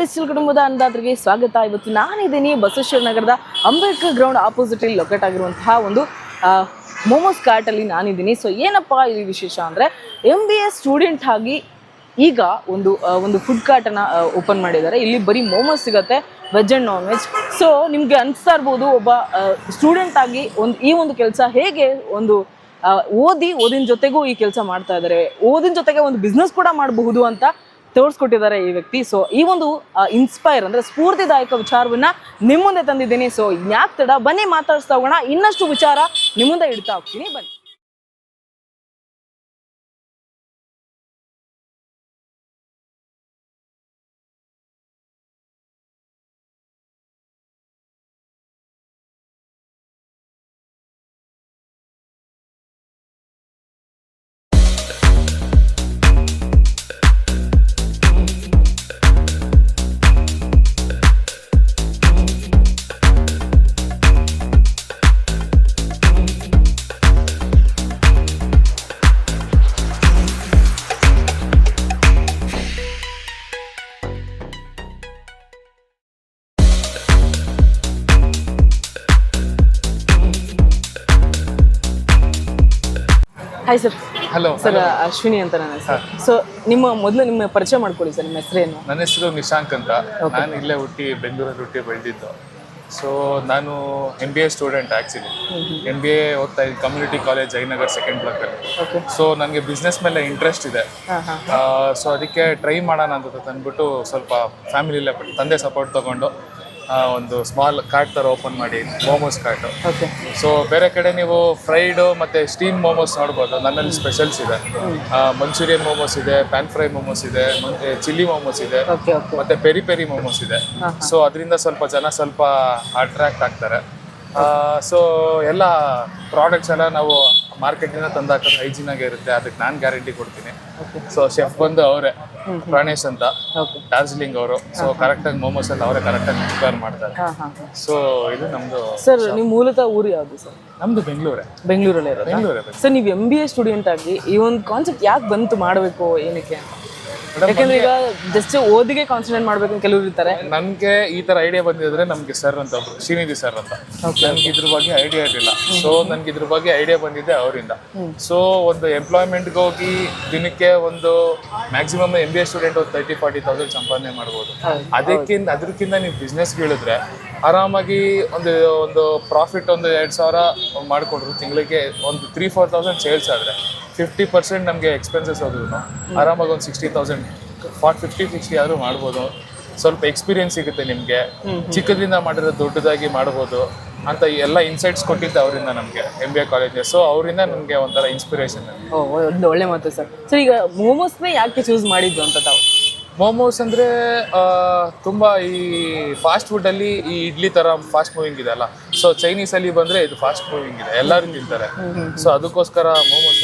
Distil ಕುಟುಂಬದ ಅಂದಾದ್ರಿಗೆ ಸ್ವಾಗತ. ಇವತ್ತು ನಾನಿದ್ದೀನಿ ಬಸವೇಶ್ವರ ನಗರದ ಅಂಬೇಡ್ಕರ್ ಗ್ರೌಂಡ್ ಆಪೋಸಿಟ್ ಇಲ್ಲಿ ಲೊಕೇಟ್ ಆಗಿರುವಂತಹ ಒಂದು ಮೋಮೋಸ್ ಕಾರ್ಟ್ ಅಲ್ಲಿ ನಾನಿದ್ದೀನಿ ಸೊ ಏನಪ್ಪ ಇಲ್ಲಿ ವಿಶೇಷ ಅಂದ್ರೆ ಎಂ ಬಿ ಎ ಸ್ಟೂಡೆಂಟ್ ಆಗಿ ಈಗ ಒಂದು ಒಂದು ಫುಡ್ ಕಾರ್ಟನ್ನು ಓಪನ್ ಮಾಡಿದ್ದಾರೆ. ಇಲ್ಲಿ ಬರೀ ಮೋಮೋಸ್ ಸಿಗುತ್ತೆ veg and non veg so ನಿಮ್ಗೆ ಅನಿಸ್ತಾ ಇರ್ಬೋದು ಒಬ್ಬ ಸ್ಟೂಡೆಂಟ್ ಆಗಿ ಒಂದು, ಈ ಒಂದು ಕೆಲಸ ಹೇಗೆ ಒಂದು ಓದಿ ಓದಿನ ಜೊತೆಗೂ ಈ ಕೆಲಸ ಮಾಡ್ತಾ ಇದ್ದಾರೆ. ಓದಿನ ಜೊತೆಗೆ ಒಂದು ಬಿಸ್ನೆಸ್ ಕೂಡ ಮಾಡಬಹುದು ಅಂತ ತೋರಿಸ್ಕೊಟ್ಟಿದ್ದಾರೆ ಈ ವ್ಯಕ್ತಿ. ಸೊ ಈ ಒಂದು ಇನ್ಸ್ಪೈರ್ ಅಂದ್ರೆ ಸ್ಫೂರ್ತಿದಾಯಕ ವಿಚಾರವನ್ನ ನಿಮ್ಮ ಮುಂದೆ ತಂದಿದ್ದೀನಿ. ಸೊ ಯಾಕೆ ತಡ? ಬನ್ನಿ, ಮಾತಾಡಿಸ್ತಾ ಹೋಗೋಣ. ಇನ್ನಷ್ಟು ವಿಚಾರ ನಿಮ್ಮ ಮುಂದೆ ಇಡ್ತಾ ಹೋಗ್ತೀನಿ. ಬನ್ನಿ. Hi sir hello sir Ashwini ಅಂತ ನನ್ನ ಹೆಸರು. ಸೊ ನಿಮ್ಮ ಮೊದಲು ನಿಮ್ಮ ಪರಿಚಯ ಮಾಡ್ಕೊಳ್ಳಿ ಸರ್ ನಿಮ್ಮ ಹೆಸರೇನು? ನನ್ನ ಹೆಸರು ನಿಶಾಂಕ್ ಅಂತ. ನಾನು ಇಲ್ಲೇ ಹುಟ್ಟಿ ಬೆಂಗಳೂರಲ್ಲಿ ಹುಟ್ಟಿ ಬೆಳೆದಿದ್ದು. ಸೊ ನಾನು M B A student actually M B A ಓದ್ತಾ ಇದ್ದೀನಿ ಕಮ್ಯುನಿಟಿ ಕಾಲೇಜ್ ಜಯನಗರ್ ಸೆಕೆಂಡ್ ಬ್ಲಾಕಲ್ಲಿ ಸೊ ನನಗೆ ಬಿಸ್ನೆಸ್ ಮೇಲೆ ಇಂಟ್ರೆಸ್ಟ್ ಇದೆ. ಸೊ ಅದಕ್ಕೆ ಟ್ರೈ ಮಾಡೋಣ ಅಂತ ತಂದ್ಬಿಟ್ಟು ಸ್ವಲ್ಪ ಫ್ಯಾಮಿಲಿ ತಂದೆ ಸಪೋರ್ಟ್ ತೊಗೊಂಡು. ಒಂದು ಸ್ಮಾಲ್ ಕಾರ್ಟ್ ಥರ ಓಪನ್ ಮಾಡಿ ಮೋಮೋಸ್ ಕಾರ್ಟು ಓಕೆ ಸೊ ಬೇರೆ ಕಡೆ ನೀವು ಫ್ರೈಡು ಮತ್ತೆ ಸ್ಟೀಮ್ ಮೋಮೋಸ್ ನೋಡ್ಬೋದು. ನನ್ನಲ್ಲಿ ಸ್ಪೆಷಲ್ಸ್ ಇದೆ. ಮಂಚೂರಿಯನ್ ಮೋಮೋಸ್ ಇದೆ ಪ್ಯಾನ್ ಫ್ರೈ ಮೋಮೋಸ್ ಇದೆ ಮತ್ತೆ ಚಿಲ್ಲಿ ಮೋಮೋಸ್ ಇದೆ ಮತ್ತೆ ಪೆರಿ ಪೆರಿ ಮೋಮೋಸ್ ಇದೆ. ಸೊ ಅದರಿಂದ ಸ್ವಲ್ಪ ಜನ ಸ್ವಲ್ಪ ಅಟ್ರಾಕ್ಟ್ ಆಗ್ತಾರೆ. ಸೊ ಎಲ್ಲ ಪ್ರಾಡಕ್ಟ್ಸ್ ಎಲ್ಲ ನಾವು ಮಾರ್ಕೆಟಿಂದ ತಂದಾಕ ಹೈಜಿನ್ ಹೈಜೀನ್ ಆಗೇ ಇರುತ್ತೆ ಅದಕ್ಕೆ ನಾನು ಗ್ಯಾರಂಟಿ ಕೊಡ್ತೀನಿ. ಸೊ ಶೆಫ್ ಬಂದು ಅವರೇ ಪ್ರಾಣೇಶ್ ಅಂತ. ಡಾರ್ಜಿಲಿಂಗ್ ಅವರು. ಸೊ ಕರೆಕ್ಟ್ ಆಗಿ ಮೋಮೋಸ್ ಎಲ್ಲ ಅವರೇ ಕರೆಕ್ಟಾಗಿ ಪ್ರಿಪೇರ್ ಮಾಡ್ತಾರೆ. ಸೊ ಇದು ನಮ್ದು ಸರ್ ನಿಮ್ಮ ಮೂಲತಃ ಊರು ಯಾವುದು ಸರ್ ನಮ್ದು ಬೆಂಗಳೂರೇ. ಬೆಂಗಳೂರಲ್ಲೇ ಬೆಂಗಳೂರೇ ಸರ್ ನೀವು ಎಂ ಬಿ ಎ ಸ್ಟೂಡೆಂಟ್ ಆಗಿ ಈ ಒಂದು ಕಾನ್ಸೆಪ್ಟ್ ಯಾಕೆ ಬಂತು ಮಾಡಬೇಕು ಏನಕ್ಕೆ ಯಾಕಂದ್ರೆ ಈಗ ಜಸ್ಟ್ ಓದಿಗೆ ಕಾನ್ಸಂಟ್ರೇಟ್ ಮಾಡ್ಬೇಕು ಅಂತ ಕೆಲವರು ಇರ್ತಾರೆ. ನನ್ಗೆ ಈ ತರ ಐಡಿಯಾ ಬಂದಿದ್ರೆ ನಮ್ಗೆ ಸರ್ ಅಂತ ಒಬ್ರು ಶ್ರೀನಿಧಿ ಸರ್ ಅಂತ. ನನ್ಗೆ ಇದ್ರ ಬಗ್ಗೆ ಐಡಿಯಾ ಇರಲಿಲ್ಲ. ಸೊ ನನ್ಗೆ ಇದ್ರ ಬಗ್ಗೆ ಐಡಿಯಾ ಬಂದಿದೆ ಅವರಿಂದ. ಸೊ ಒಂದು ಎಂಪ್ಲಾಯ್ಮೆಂಟ್ಗೆ ಹೋಗಿ ದಿನಕ್ಕೆ ಒಂದು maximum M B A student ಒಂದು ತರ್ಟಿ ಫಾರ್ಟಿ ತೌಸಂಡ್ ಸಂಪಾದನೆ ಮಾಡ್ಬೋದು. ಅದಕ್ಕಿಂತ ಅದಕ್ಕಿಂತ ನೀವು ಬಿಸ್ನೆಸ್ ಇಳಿದ್ರೆ ಆರಾಮಾಗಿ ಒಂದು ಒಂದು ಪ್ರಾಫಿಟ್ ಒಂದು ಎರಡು ಸಾವಿರ ಮಾಡಿಕೊಡ್ರು ತಿಂಗಳಿಗೆ. ಒಂದು ತ್ರೀ ಫೋರ್ ತೌಸಂಡ್ ಸೇಲ್ಸ್ ಆದರೆ. ಫಿಫ್ಟಿ ಪರ್ಸೆಂಟ್ ನಮಗೆ ಎಕ್ಸ್ಪೆನ್ಸಸ್ ಹೋದ್ರು ಆರಾಮಾಗಿ ಒಂದು sixty thousand forty fifty sixty ಆದರೂ ಮಾಡ್ಬೋದು. ಸ್ವಲ್ಪ ಎಕ್ಸ್ಪೀರಿಯನ್ಸ್ ಸಿಗುತ್ತೆ ನಿಮಗೆ. ಚಿಕ್ಕದ್ರಿಂದ ಮಾಡಿದ್ರೆ ದೊಡ್ಡದಾಗಿ ಮಾಡ್ಬೋದು ಅಂತ ಎಲ್ಲ ಇನ್ಸೈಟ್ಸ್ ಕೊಟ್ಟಿದ್ದು ಅವರಿಂದ ನಮಗೆ M B A college so ಅವರಿಂದ ನಮಗೆ ಒಂಥರ ಇನ್ಸ್ಪಿರೇಷನ್ ಓ ಒಂದು ಒಳ್ಳೆ ಮಾತು ಸರ್. ಸರ್ ಈಗ ಮೋಮೋಸ್ನೇ ಯಾಕೆ ಚೂಸ್ ಮಾಡಿದ್ದು ಅಂತ ತಾವು? ಮೋಮೋಸ್ ಅಂದರೆ ತುಂಬ ಈ ಫಾಸ್ಟ್ ಫುಡ್ಡಲ್ಲಿ ಈ ಇಡ್ಲಿ ಥರ ಫಾಸ್ಟ್ ಮೂವಿಂಗ್ ಇದೆ ಅಲ್ಲ? ಸೊ ಚೈನೀಸಲ್ಲಿ ಬಂದರೆ ಇದು ಫಾಸ್ಟ್ ಮೂವಿಂಗ್ ಇದೆ. ಎಲ್ಲರೂ ತಿಂತಾರೆ. ಸೊ ಅದಕ್ಕೋಸ್ಕರ ಮೋಮೋಸ್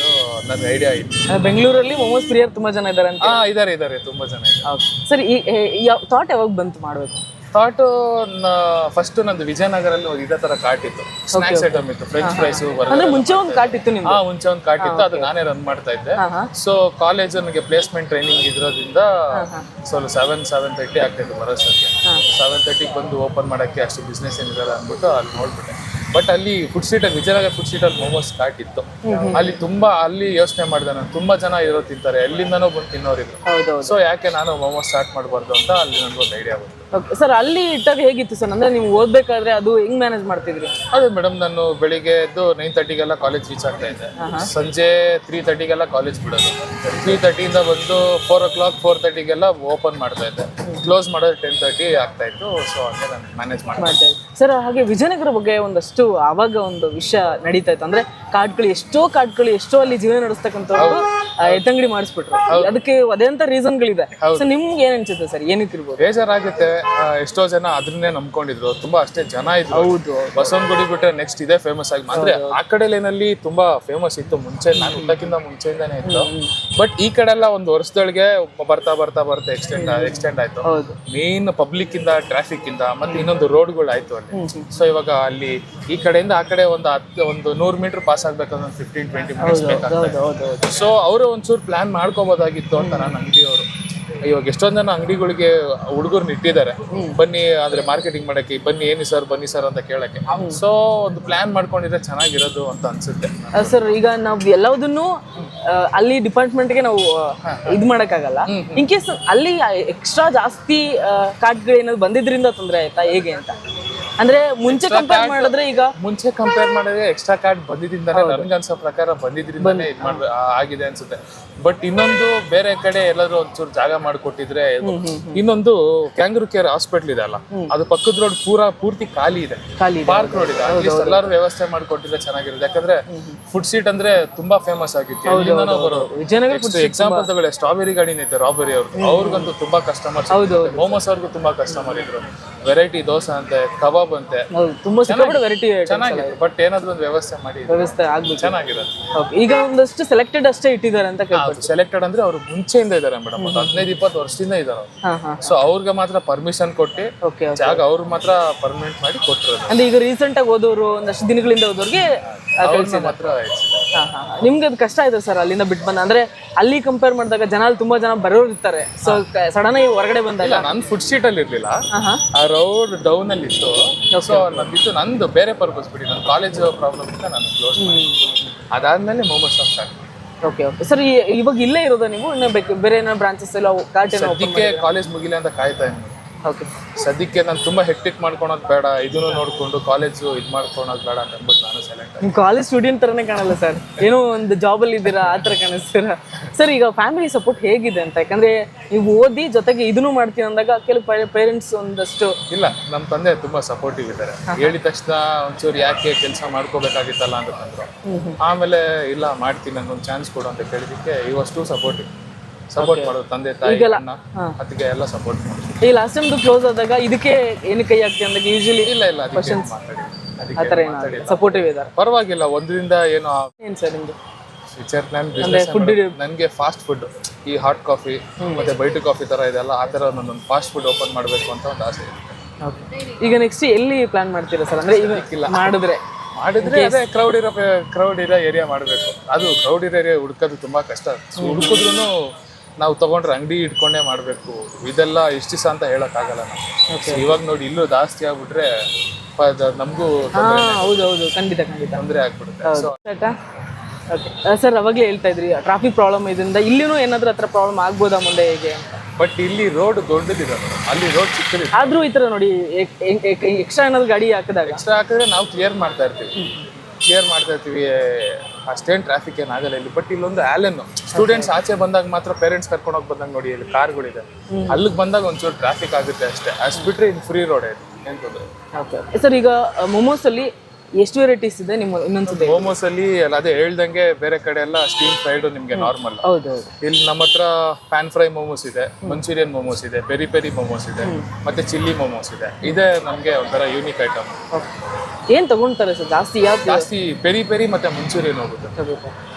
ನನ್ನ ಐಡಿಯಾ ಇದೆ ಬೆಂಗಳೂರಲ್ಲಿ ಮೋಮೋಸ್ ಪ್ರಿಯರ್ ತುಂಬ ಜನ ಇದ್ದಾರೆ ಅಂತ? ಹಾಂ ಇದ್ದಾರೆ ಇದ್ದಾರೆ ತುಂಬ ಜನ ಇದ್ದಾರೆ. ಸರ್ ಈ ಯಾವ ಥಾಟ್ ಯಾವಾಗ ಬಂತು ಮಾಡಬೇಕು? ಥಾಟು ಫಸ್ಟ್ ನಂದು ವಿಜಯನಗರಲ್ಲಿ ಒಂದು ಇದೇ ತರ ಕಾಟ್ ಇತ್ತು. ಸ್ನ್ಯಾಕ್ಸ್ ಐಟಮ್ ಇತ್ತು. ಫ್ರೆಂಚ್ ಫ್ರೈಸ್ ಅಂದ್ರೆ ಮುಂಚೆ ಒಂದು ಕಾಟಿತ್ತು ನಿಮ್ದು? ಹಾ ಮುಂಚೆ ಒಂದು ಕಾಟಿತ್ತು ಅದು ನಾನೇ ರನ್ ಮಾಡ್ತಾ ಇದ್ದೆ. ಸೊ ಕಾಲೇಜ್ ನನಗೆ ಪ್ಲೇಸ್ಮೆಂಟ್ ಟ್ರೈನಿಂಗ್ ಇರೋದ್ರಿಂದ ಸೊ ಸೆವೆನ್ ಸೆವೆನ್ ತರ್ಟಿ ಆಗ್ತಾಯಿತ್ತು ಬರೋಷ್ಟಕ್ಕೆ ಸೆವೆನ್ ತರ್ಟಿಗೆ ಬಂದು ಓಪನ್ ಮಾಡೋಕ್ಕೆ ಅಷ್ಟು ಬಿಸ್ನೆಸ್ ಏನಿರಲ್ಲ ಅಂದ್ಬಿಟ್ಟು ಅಲ್ಲಿ ನೋಡ್ಬಿಟ್ಟೆ. ಬಟ್ ಅಲ್ಲಿ ಫುಡ್ ಸ್ಟ್ರೀಟಲ್ಲಿ ವಿಜಯನಗರ ಫುಡ್ ಸ್ಟ್ರೀಟಲ್ಲಿ ಮೋಮೋಸ್ ಕಾಟ್ ಇತ್ತು. ಅಲ್ಲಿ ತುಂಬಾ ಅಲ್ಲಿ ಯೋಚನೆ ಮಾಡಿದೆ ನಾನು. ತುಂಬಾ ಜನ ಇರೋ ತಿಂತಾರೆ. ಎಲ್ಲಿಂದನೋ ಬಂದು ತಿನ್ನೋರಿದ್ರು. ಸೊ ಯಾಕೆ ನಾನು ಮೋಮೋಸ್ ಸ್ಟಾರ್ಟ್ ಮಾಡಬಾರ್ದು ಅಂತ ಅಲ್ಲಿ ನನಗೊಂದು ಐಡಿಯಾ ಬಂತು. ಓಕೆ ಸರ್ ಅಲ್ಲಿ ಇಟ್ಟಾಗ ಹೇಗಿತ್ತು ಸರ್ ಅಂದ್ರೆ ನೀವು ಓದ್ಬೇಕಾದ್ರೆ ಅದು ಹೆಂಗ್ ಮ್ಯಾನೇಜ್ ಮಾಡ್ತಿದ್ರಿ? ಅದೇ ಮೇಡಮ್ ನಾನು ಬೆಳಿಗ್ಗೆ ಎದ್ದು ನೈನ್ ತರ್ಟಿಗೆಲ್ಲ ಕಾಲೇಜ್ ರೀಚ್ ಆಗ್ತಾ ಇದ್ದೆ ಸಂಜೆ ತ್ರೀ ತರ್ಟಿಗೆಲ್ಲ ಕಾಲೇಜ್ ಬಿಡೋದು. ತ್ರೀ ತರ್ಟಿಯಿಂದ ಬಂದು ಫೋರ್ ಓ ಕ್ಲಾಕ್ ಫೋರ್ ತರ್ಟಿಗೆಲ್ಲ ಓಪನ್ ಮಾಡ್ತಾ ಇದ್ದೆ ಕ್ಲೋಸ್ ಮಾಡೋದು ಟೆನ್ ತರ್ಟಿ ಆಗ್ತಾ ಇತ್ತು. ಸೊ ಹಂಗೆ ನಾನು ಮ್ಯಾನೇಜ್ ಮಾಡ್ತಾ ಇದ್ದೆ. ಸರ್ ಹಾಗೆ ವಿಜಯನಗರ ಬಗ್ಗೆ ಒಂದಷ್ಟು ಆವಾಗ ಒಂದು ವಿಷಯ ನಡೀತಾ ಇತ್ತು. ಅಂದ್ರೆ ಕಾರ್ಡ್ಗಳು ಎಷ್ಟೋ ಕಾರ್ಡ್ಗಳು ಎಷ್ಟೋ ಅಲ್ಲಿ ಜೀವನ ನಡೆಸ್ತಕ್ಕಂಥವ್ರು ಆ, ಎತ್ತಂಗಡಿ ಮಾಡಿಸ್ಬಿಟ್ರು. ಅದಕ್ಕೆ ಅದೇ ಅಂತ ರೀಸನ್ಗಳಿದೆ ಸೊ ನಿಮ್ಗೆ ಏನ್ ಅನ್ಸುತ್ತೆ ಸರ್? ಏನಿತ್ತಿರ್ಬೋದು ಬೇಜಾರಾಗುತ್ತೆ. ಎಷ್ಟೋ ಜನ ಅದನ್ನೇ ನಂಬ್ಕೊಂಡಿದ್ರು. ತುಂಬಾ ಅಷ್ಟೇ ಜನ ಇದ್ರು. ಹೌದು ಬಸವನಗುಡಿ ಬಿಟ್ಟರೆ ನೆಕ್ಸ್ಟ್ ಇದೇ ಫೇಮಸ್ ಆಗಿ ಅಂದ್ರೆ ಆ ಕಡೆ ಲೈನಲ್ಲಿ ತುಂಬಾ ಫೇಮಸ್ ಇತ್ತು. ಮುಂಚೆ ನಾನು ಹುಟ್ಟಕ್ಕಿಂತ ಮುಂಚೆಯಿಂದಾನೇ ಇತ್ತು. ಬಟ್ ಈ ಕಡೆ ಎಲ್ಲ ಒಂದು ವರ್ಷದೊಳಗೆ ಬರ್ತಾ ಬರ್ತಾ ಬರ್ತಾ ಎಕ್ಸ್ಟೆಂಡ್ ಎಕ್ಸ್ಟೆಂಡ್ ಆಯ್ತು. ಮೇನ್ ಪಬ್ಲಿಕ್ ಇಂದ ಟ್ರಾಫಿಕ್ ಇಂದ ಮತ್ತೆ ಇನ್ನೊಂದು ರೋಡ್ಗಳು ಆಯ್ತು ಅಲ್ಲಿ. ಸೊ ಇವಾಗ ಅಲ್ಲಿ ಈ ಕಡೆಯಿಂದ ಆ ಕಡೆ ಒಂದು ಹತ್ತು ಒಂದು ನೂರು ಮೀಟರ್ ಪಾಸ್ ಆಗ್ಬೇಕಂದ್ರೆ ಒಂದು ಫಿಫ್ಟೀನ್ ಟ್ವೆಂಟಿ ಮಿನಿಟ್ಸ್ ಬೇಕಾಗ್ತದೆ ಸೊ ಅವರು ಒಂಚೂರು ಪ್ಲಾನ್ ಮಾಡ್ಕೋಬೋದಾಗಿತ್ತು ಅಂತ ನಾನು ಅಂಗಡಿಯವರು. ಇವಾಗ ಎಷ್ಟೊಂದ್ ಜನ ಅಂಗಡಿಗಳಿಗೆ ಹುಡುಗರ್ನ ಇಟ್ಟಿದ್ದಾರೆ ಬನ್ನಿ ಅಂದ್ರೆ ಮಾರ್ಕೆಟಿಂಗ್ ಮಾಡಕ್ಕೆ ಬನ್ನಿ ಏನಿ ಸರ್ ಬನ್ನಿ ಸರ್ ಅಂತ ಕೇಳಕ್ಕೆ. ಸೊ ಒಂದು ಪ್ಲಾನ್ ಮಾಡ್ಕೊಂಡಿದ್ರೆ ಚೆನ್ನಾಗಿರೋದು ಅಂತ ಅನ್ಸುತ್ತೆ. ಸರ್ ಈಗ ನಾವು ಎಲ್ಲದನ್ನು ಅಲ್ಲಿ ಅಲ್ಲಿ ಡಿಪಾರ್ಟ್ಮೆಂಟ್ಗೆ ನಾವು ಇದು ಇದ್ ಮಾಡಕ್ಕಾಗಲ್ಲ. ಇನ್ ಕೇಸ್ ಅಲ್ಲಿ ಎಕ್ಸ್ಟ್ರಾ ಜಾಸ್ತಿ ಕಾರ್ಡ್ಗಳು ಏನಾದ್ರು ಬಂದಿದ್ರಿಂದ ತೊಂದರೆ ಆಯ್ತಾ? ಹೇಗೆ ಅಂತ? ಅಂದ್ರೆ ಮುಂಚೆ ಕಂಪೇರ್ ಮಾಡಿದ್ರೆ ಈಗ ಮುಂಚೆ ಕಂಪೇರ್ ಮಾಡಿದ್ರೆ ಎಕ್ಸ್ಟ್ರಾ ಕಾರ್ಡ್ ಬಂದಿದ್ದಿಂದಾನೆ ನನ್ಗೆ ಅನ್ಸೋ ಪ್ರಕಾರ ಬಂದಿದ್ರಿಂದಾನೆ ಇದು ಮಾಡ್ ಆಗಿದೆ ಅನ್ಸುತ್ತೆ. ಬಟ್ ಇನ್ನೊಂದು ಬೇರೆ ಕಡೆ ಎಲ್ಲಾದ್ರೂ ಒಂಚೂರು ಜಾಗ ಮಾಡಿಕೊಟ್ಟಿದ್ರೆ ಇನ್ನೊಂದು ಕ್ಯಾಂಗ್ರೂ ಕೇರ್ ಹಾಸ್ಪಿಟಲ್ ಇದೆ ಅಲ್ಲ ಅದು ಪಕ್ಕದ ರೋಡ್ ಪೂರಾ ಪೂರ್ತಿ ಖಾಲಿ ಇದೆ. ಪಾರ್ಕ್ ರೋಡ್ ಇದೆ. ಎಲ್ಲರೂ ಎಲ್ಲಾರು ವ್ಯವಸ್ಥೆ ಮಾಡಿಕೊಟ್ಟಿದ್ರೆ ಚೆನ್ನಾಗಿರುತ್ತೆ. ಯಾಕಂದ್ರೆ ಫುಡ್ ಸೀಟ್ ಅಂದ್ರೆ ತುಂಬಾ ಫೇಮಸ್ ಆಗಿತ್ತು. ಬರೋರು. ಎಕ್ಸಾಂಪಲ್ ತಗೊಳ್ಳಿ. ಸ್ಟ್ರಾಬೆರಿ ಗಾಡಿನ ಐತೆ ರಾಬರಿ ಅವ್ರು ಅವ್ರಿಗಂತೂ ತುಂಬಾ ಕಸ್ಟಮರ್ಸ್ ಮೋಮೋಸ್ ಅವ್ರಿಗೂ ತುಂಬಾ ಕಸ್ಟಮರ್ ಇದ್ರು. ವೆರೈಟಿ ದೋಸೆ ಅಂತೆ ಕಬಾಬ್ ಅಂತೆ. ತುಂಬಾ ಸಿಕ್ಕಾಪಟ್ಟೆ ವೆರೈಟಿ ಚೆನ್ನಾಗಿದೆ. ಬಟ್ ಏನಾದ್ರು ಒಂದು ವ್ಯವಸ್ಥೆ ಮಾಡಿ. ವ್ಯವಸ್ಥೆ ಆಗ್ಬೇಕು. ಚೆನ್ನಾಗಿರೋದು ಈಗ ಒಂದಷ್ಟು ಸೆಲೆಕ್ಟೆಡ್ ಅಷ್ಟೇ ಇಟ್ಟಿದ್ದಾರೆ ಅಂತ ಕೇಳ್ಬೋದು. ಸೆಲೆಕ್ಟೆಡ್ ಅಂದ್ರೆ ಅವ್ರು ಮುಂಚೆಯಿಂದ ಇದಾರೆ ಮೇಡಮ್. ಹದಿನೈದು ಇಪ್ಪತ್ತು ವರ್ಷದಿಂದ ಇದಾರೆ ಸೊ ಅವ್ರಿಗೆ ಮಾತ್ರ ಪರ್ಮಿಷನ್ ಕೊಟ್ಟು ಜಾಗ ಅವ್ರು ಮಾತ್ರ ಪರ್ಮನೆಂಟ್ ಮಾಡಿ ಕೊಟ್ಟಿರೋದು. ಅಂದ್ರೆ ಈಗ ರೀಸೆಂಟ್ ಆಗಿ ಹೋದವರು ಒಂದಷ್ಟು ದಿನಗಳಿಂದ ಹೋದವ್ರಿಗೆ ಮಾತ್ರ ನಿಮ್ಗೆ ಅದು ಕಷ್ಟ ಆಯ್ತು ಸರ್ ಅಲ್ಲಿಂದ ಬಿಟ್ಟು ಬಂದ? ಅಂದ್ರೆ ಅಲ್ಲಿ ಕಂಪೇರ್ ಮಾಡಿದಾಗ ಜನ ಅಲ್ಲಿ ತುಂಬಾ ಜನ ಬರೋರು ಇರ್ತಾರೆ. ಸೊ ಸಡನ್ ಆಗಿ ಹೊರಗಡೆ ಬಂದಾಗ ನಾನು ಫುಡ್ ಸೀಟ್ ಅಲ್ಲಿ ಇರ್ಲಿಲ್ಲ. ಆ ರೋಡ್ ಡೌನ್ ಅಲ್ಲಿ ಇತ್ತು. ಸೊ ನಂದಿತ್ತು ನಂದು ಬೇರೆ ಪರ್ಪಸ್ ಬಿಡಿ. ನನ್ನ ಕಾಲೇಜ್ ಪ್ರಾಬ್ಲಮ್ ಇಂದ ನಾನು ಕ್ಲೋಸ್ ಅದಾದ್ಮೇಲೆ momos shop start okay okay sir ಇವಾಗ ಇಲ್ಲೇ ಇರೋದಾ ನೀವು? ಇನ್ನು ಬೇರೆ ಏನೋ ಬ್ರಾಂಚಸ್ ಎಲ್ಲ ಕಾಲೇಜ್ ಮುಗಿಲಿ ಅಂತ ಕಾಯ್ತಾ ಇದ್ದೀನಿ. ಓಕೆ ಸದ್ಯಕ್ಕೆ ನಾನು ತುಂಬಾ ಹೆಕ್ಟಿಕ್ ಮಾಡ್ಕೊಳೋದು ಬೇಡ ಇದನ್ನು ನೋಡ್ಕೊಂಡು ಕಾಲೇಜು ಇದು ಮಾಡ್ಕೊಳೋದು ಬೇಡ ಅಂತ ಅಂದ್ಬಿಟ್ಟು ನಾನು ಸೆಲೆಕ್ಟ್ ನೀವು ಕಾಲೇಜ್ ಸ್ಟೂಡೆಂಟ್ ತರನೇ ಕಾಣಲ್ಲ ಸರ್ ಏನೋ ಒಂದು ಜಾಬಲ್ಲಿ ಇದ್ದೀರಾ ಆ ಥರ ಕಾಣಿಸ್ತೀರಾ ಸರ್ ಈಗ ಫ್ಯಾಮಿಲಿ ಸಪೋರ್ಟ್ ಹೇಗಿದೆ ಅಂತ? ಯಾಕಂದ್ರೆ ನೀವು ಓದಿ ಜೊತೆಗೆ ಇದನ್ನು ಮಾಡ್ತೀನಿ ಅಂದಾಗ ಕೆಲವು ಪೇರೆಂಟ್ಸ್ ಒಂದಷ್ಟು ಇಲ್ಲ ನಮ್ಮ ತಂದೆ ತುಂಬಾ ಸಪೋರ್ಟಿವ್ ಇದ್ದಾರೆ. ಹೇಳಿದ ತಕ್ಷಣ ಒಂಚೂರು ಯಾಕೆ ಕೆಲಸ ಮಾಡ್ಕೋಬೇಕಾಗಿತ್ತಲ್ಲ ಅಂತಂದ್ರು ಆಮೇಲೆ ಇಲ್ಲ ಮಾಡ್ತೀನಿ ನನಗೊಂದು ಚಾನ್ಸ್ ಕೊಡು ಅಂತ ಕೇಳಿದಕ್ಕೆ ಇವಷ್ಟು ಸಪೋರ್ಟಿವ್ ಸಪೋರ್ಟ್ ಮಾಡೋದು ತಂದೆ ತಾಯಿ ಅದಕ್ಕೆ ಎಲ್ಲ ಸಪೋರ್ಟ್ ಮಾಡೋದು. ಈ ಲಾಸ್ಟ್ ಟೈಮ್ದು ಕ್ಲೋಸ್ ಆದಾಗ ಇದಕ್ಕೆ ಏನು ಕೈ ಹಾಕ್ತಿ ಅಂದಾಗ ಯೂಶಲಿ ಇಲ್ಲ ಇಲ್ಲ ಅದಕ್ಕೆ ಮಾತಾಡಿ. ಆ ಅದಕ್ಕೆ ಸಪೋರ್ಟಿವ್ ಇದ್ದಾರೆ ಪರವಾಗಿಲ್ಲ ಒಂದರಿಂದ ಏನೋ ಏನು ಸರ್ ನಿಮ್ದು? ಫ್ಯೂಚರ್ ಪ್ಲಾನ್ ಬಿಸ್ನೆಸ್ ನನಗೆ ಫಾಸ್ಟ್ ಫುಡ್ ಈ ಹಾಟ್ ಕಾಫಿ ಮತ್ತೆ ಬೈಟ್ ಕಾಫಿ ತರ ಇದೆಲ್ಲ ಆ ತರ ನಾನೊಂದು ಫಾಸ್ಟ್ ಫುಡ್ ಓಪನ್ ಮಾಡಬೇಕು ಅಂತ ಒಂದು ಆಸೆ ಇದೆ ಈಗ ನೆಕ್ಸ್ಟ್ ಎಲ್ಲಿ ಪ್ಲಾನ್ ಮಾಡ್ತೀರಾ ಸರ್ ಅಂದ್ರೆ ಈಗ ಮಾಡಿದ್ರೆ. ಮಾಡಿದ್ರೆ ಅದೇ ಕ್ರೌಡ್ ಇರೋ ಕ್ರೌಡ್ ಇರೋ ಏರಿಯಾ ಮಾಡಬೇಕು. ಅದು ಕ್ರೌಡ್ ಇರೋ ಏರಿಯಾ ಹುಡ್ಕೋದು ತುಂಬಾ ಕಷ್ಟ. ಹುಡುಕಿದ್ರು ನಾವು ತಗೊಂಡ್ರೆ ಅಂಗಡಿ ಇಟ್ಕೊಂಡೇ ಮಾಡಬೇಕು. ಇದೆಲ್ಲ ಇಷ್ಟಿಸ ದಿವಸ ಅಂತ ಹೇಳೋಕ್ಕಾಗಲ್ಲ ನಾವು. ಇವಾಗ ನೋಡಿ ಇಲ್ಲೂ ಜಾಸ್ತಿ ಆಗ್ಬಿಟ್ರೆ ನಮಗೂ ಹೌದೌದು ಹೌದು ಹೌದು. ಖಂಡಿತ ಖಂಡಿತ. ತೊಂದರೆ ಆಗ್ಬಿಡುತ್ತೆ. ಸರ್ ಅವಾಗಲೇ ಹೇಳ್ತಾ ಇದ್ರಿ ಟ್ರಾಫಿಕ್ ಪ್ರಾಬ್ಲಮ್ ಇದರಿಂದ ಇಲ್ಲಿನೂ ಏನಾದ್ರೂ ಹತ್ರ ಪ್ರಾಬ್ಲಮ್ ಆಗ್ಬೋದಾ ಮುಂದೆ ಹೇಗೆ ಬಟ್ ಇಲ್ಲಿ ರೋಡ್ ದೊಡ್ಡದಿದೆ ಅಲ್ಲಿ ರೋಡ್ ಚಿಕ್ಕದಿದೆ ಆದ್ರೂ ಈ ತರ ನೋಡಿ ಎಕ್ಸ್ಟ್ರಾ ಏನಾದ್ರು ಗಾಡಿ ಹಾಕಿದಾಗ? ಎಕ್ಸ್ಟ್ರಾ ಹಾಕಿದ್ರೆ ನಾವು ಕ್ಲಿಯರ್ ಮಾಡ್ತಾ ಇರ್ತೀವಿ. ಕ್ಲಿಯರ್ ಮಾಡ್ತಾ ಇರ್ತೀವಿ. ಅಷ್ಟೇನು ಟ್ರಾಫಿಕ್ ಏನಾಗಲ್ಲ ಇಲ್ಲಿ. ಬಟ್ ಇಲ್ಲೊಂದು ಆಲೆನ್ ಸ್ಟೂಡೆಂಟ್ಸ್ ಆಚೆ ಬಂದಾಗ ಮಾತ್ರ ಪೇರೆಂಟ್ಸ್ ಕರ್ಕೊಂಡು ಹೋಗಿ ಬಂದಾಗ ನೋಡಿ ಇಲ್ಲಿ ಕಾರ್ಗಳಿದೆ. ಅಲ್ಲಿಗೆ ಬಂದಾಗ ಒಂಚೂರು ಟ್ರಾಫಿಕ್ ಆಗುತ್ತೆ ಅಷ್ಟೇ. ಅಷ್ಟು ಬಿಟ್ಟರೆ ಇನ್ನು ಫ್ರೀ ರೋಡ್ ಇದೆ ಏನು ತೊಂದ್ರೆ ಓಕೆ ಸರ್ ಈಗ ಮೊಮೋಸಲ್ಲಿ ಎಷ್ಟು ವೆರೈಟೀಸ್ ಇದೆ ನಿಮ್ಮ ಇನ್ನೊಂದ್ಸತಿ ಮೋಮೋಸ್ ಅಲ್ಲಿ ಅಲ್ಲ ಅದೇ ಹೇಳ್ದಂಗೆ ಬೇರೆ ಕಡೆ ಎಲ್ಲ ಸ್ಟೀಮ್ ಫ್ರೈಡ್ ನಿಮ್ಗೆ ನಾರ್ಮಲ್ ಹೌದು ಹೌದು. ಇಲ್ಲಿ ನಮ್ಮ ಹತ್ರ ಪ್ಯಾನ್ ಫ್ರೈ ಮೋಮೋಸ್ ಇದೆ ಮಂಚೂರಿಯನ್ ಮೋಮೋಸ್ ಇದೆ ಪೆರಿ ಪೆರಿ ಮೋಮೋಸ್ ಇದೆ ಮತ್ತೆ ಚಿಲ್ಲಿ ಮೋಮೋಸ್ ಇದೆ. ಇದೇ ನಮಗೆ ಒಂಥರ ಯೂನಿಕ್ ಐಟಮ್ ಓಕೆ ಏನ್ ತಗೊಂತಾರೆ ಸರ್? ಜಾಸ್ತಿ ಯಾವ್ದು? ಜಾಸ್ತಿ ಪೆರಿ ಪೆರಿ ಮತ್ತೆ ಮಂಚೂರಿಯನ್ ಹೋಗುತ್ತೆ.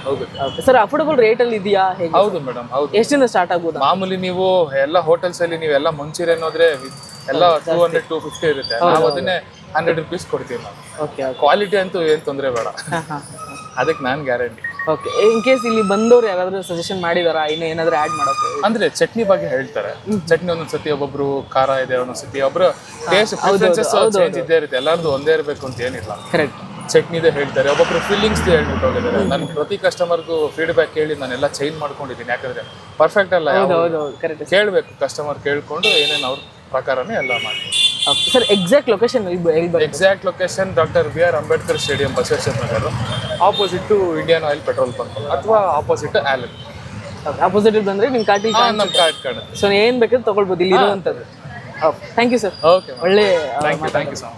ಹೋಗುತ್ತೆ ಸರ್ ಅಫೋರ್ಡಬಲ್ ರೇಟ್ ಅಲ್ಲಿ ಇದೆಯಾ? ಹೇಗೆ? ಹೌದು ಮೇಡಮ್ ಹೌದು. ಎಷ್ಟಿಂದ ಸ್ಟಾರ್ಟ್ ಆಗ್ಬೋದು? ಮಾಮೂಲಿ ನೀವು ಎಲ್ಲ ಹೋಟೆಲ್ಸ್ ಅಲ್ಲಿ ನೀವೆಲ್ಲ ಮಂಚೂರಿಯನ್ ಹೋದ್ರೆ ಎಲ್ಲ ಟೂ ಹಂಡ್ರೆಡ್ ಟೂ ಫಿಫ್ಟಿ ಇರುತ್ತೆ. ನಾವು ಅದನ್ನೇ ಹಂಡ್ರೆಡ್ ರುಪೀಸ್ ಕೊಡ್ತೀವಿ ನಾವು ಓಕೆ ಕ್ವಾಲಿಟಿ ಅಂತೂ ಏನು ತೊಂದರೆ ಬೇಡ. ಅದಕ್ಕೆ ನಾನು ಗ್ಯಾರಂಟಿ ಓಕೆ ಇನ್ ಕೇಸ್ ಇಲ್ಲಿ ಬಂದವ್ರು ಯಾರಾದರೂ ಸಜೆಷನ್ ಮಾಡಿದಾರಾ? ಇನ್ನು ಏನಾದ್ರೂ ಆ್ಯಡ್ ಮಾಡೋಕೆ? ಅಂದ್ರೆ ಚಟ್ನಿ ಬಗ್ಗೆ ಹೇಳ್ತಾರೆ. ಚಟ್ನಿ ಒಂದೊಂದ್ಸತಿ ಒಬ್ಬೊಬ್ರು ಖಾರ ಇದೆ ಒಂದೊಂದ್ಸತಿ ಒಬ್ರು ಟೇಸ್ಟ್ ಚೇಂಜ್ ಇದ್ದೇ ಇರುತ್ತೆ. ಎಲ್ಲಾರ್ದು ಒಂದೇ ಇರಬೇಕು ಅಂತ ಏನಿಲ್ಲ. ಕರೆಕ್ಟ್ ಚಟ್ನಿದೆ ಹೇಳ್ತಾರೆ. ಒಬ್ಬೊಬ್ರು ಫೀಲಿಂಗ್ಸ್ ಹೇಳ್ಬಿಟ್ಟು ಹೋಗಿದ್ದಾರೆ. ನಾನು ಪ್ರತಿ ಕಸ್ಟಮರ್ಗೂ ಫೀಡ್ಬ್ಯಾಕ್ ಕೇಳಿ ನಾನೆಲ್ಲ ಚೇಂಜ್ ಮಾಡ್ಕೊಂಡಿದ್ದೀನಿ. ಯಾಕಂದ್ರೆ ಪರ್ಫೆಕ್ಟ್ ಅಲ್ಲ ಕೇಳಬೇಕು ಕಸ್ಟಮರ್ ಕೇಳ್ಕೊಂಡು ಏನೇನು ಅವ್ರ ಪ್ರಕಾರನೇ ಎಲ್ಲ ಮಾಡಿ okay sir exact location exact location doctor B R Ambedkar stadium Basaveshwara Nagar. Opposite to Indian oil petrol pump ಅಥವಾ ಆಪೋಸಿಟ್ ಆಲನ್ ಆಪೋಸಿಟ್ ಬಂದ್ರೆ ನಿಮ್ಮ ಕಾರ್ಡ್ ನಮ್ಮ ಕಾರ್ಡ್ ಕಾಣುತ್ತೆ. ಸೊ ಏನ್ ಬೇಕು ತಗೊಳ್ಬೋದು ಇಲ್ಲಿ ಇರುವಂಥದ್ದು ಥ್ಯಾಂಕ್ ಯು ಸರ್ ಓಕೆ ಒಳ್ಳೆ thank you thank you sir